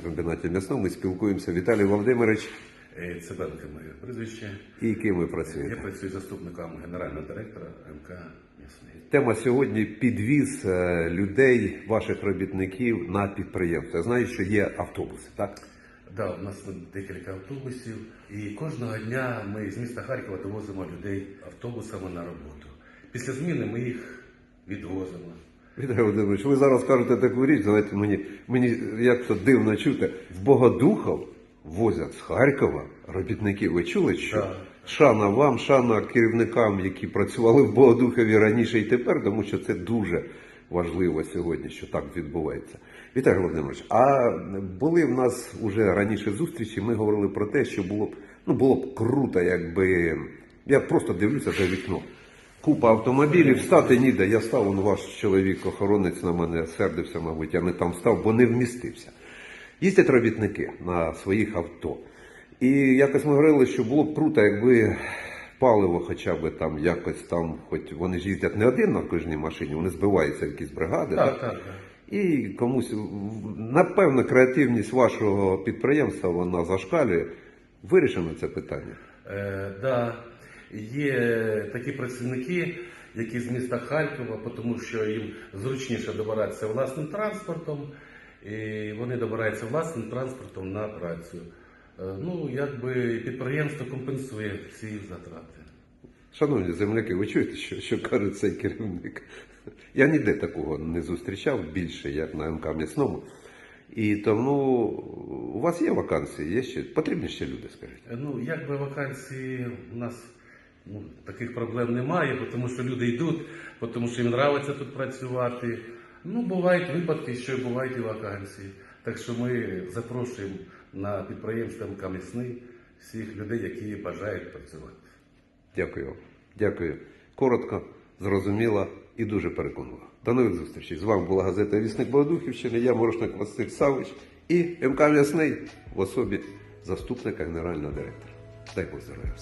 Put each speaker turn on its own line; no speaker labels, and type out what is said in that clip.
комбінаті м'ясному ми спілкуємося. Віталій Володимирович,
Е, Цибенко моє прізвище.
і ким ви
Я працюю заступником генерального директора МК «М'ясний».
Тема сьогодні підвіз е, людей, ваших робітників на підприємство. Я знаю, що є автобуси, так?
Да, у нас декілька автобусів, і кожного дня ми з міста Харкова довозимо людей автобусами на роботу. Після зміни ми їх відвозимо.
Віталій Володимирович, ви зараз кажете таку річ, знаєте, мені, мені як то дивно чути, в Богодухов возять з Харкова робітників. Ви чули, що?
Так.
Шана вам, шана керівникам, які працювали в Богодухові раніше і тепер, тому що це дуже важливо сьогодні, що так відбувається. Віталій Володимирович, а були в нас уже раніше зустрічі, ми говорили про те, що було б, ну, було б круто, якби. Я просто дивлюся за вікно. Купа автомобілів, стати ніде. Я став, он ваш чоловік, охоронець на мене сердився, мабуть, я не там став, бо не вмістився. Їздять робітники на своїх авто. І якось ми говорили, що було б круто, якби паливо хоча б там якось там, хоч вони ж їздять не один на кожній машині, вони збиваються в якісь бригади.
Так, так, так.
І комусь, напевно, креативність вашого підприємства вона зашкалює. Вирішено це питання.
Е, да, є такі працівники, які з міста Харкова, тому що їм зручніше добиратися власним транспортом, і вони добираються власним транспортом на працю. Е, ну, якби підприємство компенсує ці затрати.
Шановні земляки, ви чуєте, що, що каже цей керівник? Я ніде такого не зустрічав більше, як на МК М'ясному. І тому у вас є вакансії, є ще потрібні ще люди, скажіть.
Е, Ну, якби вакансії у нас ну, таких проблем немає, тому що люди йдуть, тому що їм подобається тут працювати. Ну, бувають випадки, що бувають і вакансії. Так що ми запрошуємо на підприємство МК «М'ясний» всіх людей, які бажають працювати.
Дякую. Дякую. Коротко, зрозуміло і дуже переконливо. До нових зустрічей. З вами була газета Вісник Богодухівщини, я Морошник Василь Савич і МК М'ясний в особі заступника генерального директора. Дай Бог здоров'я.